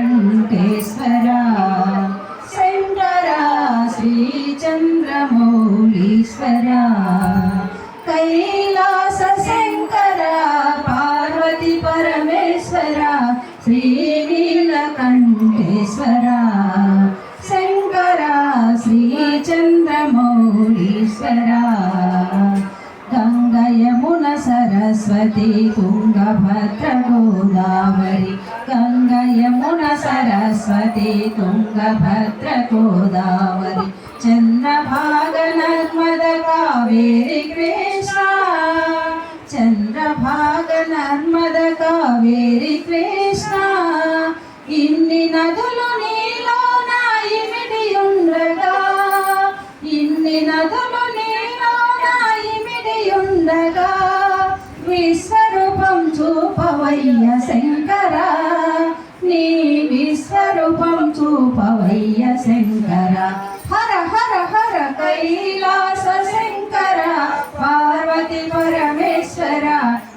శ్రీనీలకంఠేశ్వరా శంకరా శ్రీచంద్రమౌళీశ్వరా కైలాస శంకర పార్వతి పరమేశ్వర శ్రీనీలకంఠేశ్వర శంకర శ్రీచంద్రమౌళీశ్వర. గంగయమున సరస్వతి తుంగభద్ర గోదావరి గంగయమున సరస్వతి తుంగభద్ర గోదావరి చంద్రభాగ నర్మద కావేరి కృష్ణ చంద్రభాగ నర్మద కావేరి కృష్ణ ఇన్ని నదులు శంకర నీ విశ్వరూపం చూపవయ్య శంకర. హర హర హర కైలాస శంకర పార్వతి పరమేశ్వర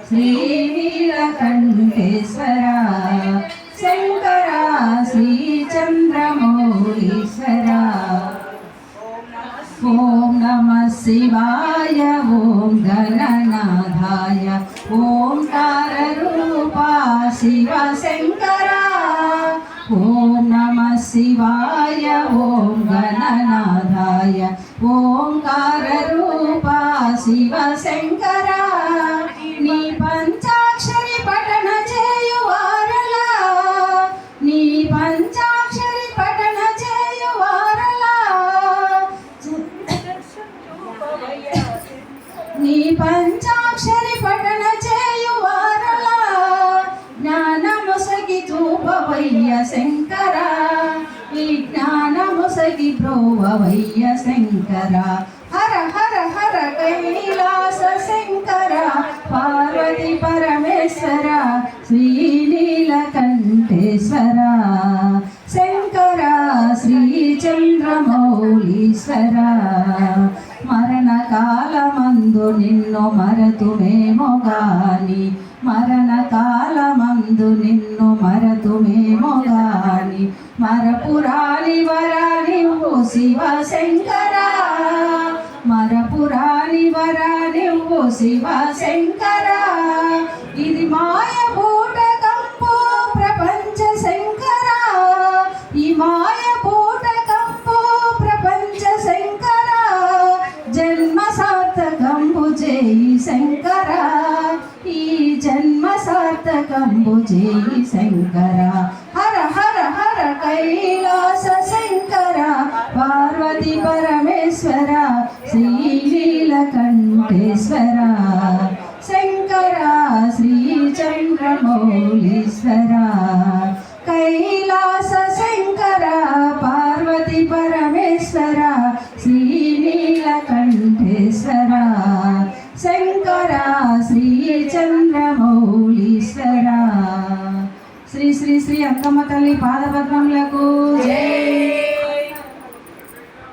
శ్రీనీలకంఠేశ్వర శంకర శ్రీ చంద్రమౌళీశ్వర. ఓం నమ శివాయ ఓం గణనాథాయ. ఓంకార రూపా శివ శంకర ఓం నమ శివాయ ఓం గణనాథాయ ఓంకార రూపా శివ శంకర నీ పంచాక్షరి పఠన చేయువారల నీ పంచాక్షరి పఠన చేయువారల నీ పంచా చూపవయ్య శంకర ఈ జ్ఞానముసగి ప్రోవవయ్య శంకర హర హర హర కైలాస శంకర పార్వతి పరమేశ్వర శ్రీనీలకంఠేశ్వర శంకర శ్రీచంద్రమౌళీశ్వర మరణకాలమందు నిన్ను మరతుమేమో గాని నందు నిన్ను మరతుమేమో గాని మరపురాని వరాని ఓ శివ శంకర. మరపురాలి వరాని ఓ శివ శంకర. ఇది మాయ బూటకంపు ప్రపంచ శంకర. ఈ మాయ బూటకంపు ప్రపంచ శంకర. జన్మ సార్థకంపు చేయి శంకరా. సార్థకంబు చేయి శంకర హర హర హర కైలాస శంకర పార్వతి పరమేశ్వర శ్రీలీలకంఠేశ్వర శంకర శ్రీచంద్రమౌళీశ్వర కైలాస శంకర పార్వతి పరమేశ్వర శ్రీనీలకంఠేశ్వర శంకర శ్రీచంద్రమౌళీశ్వర శ్రీ శ్రీ శ్రీ అక్కమ్మ తల్లి పాదపద్మములకు. జై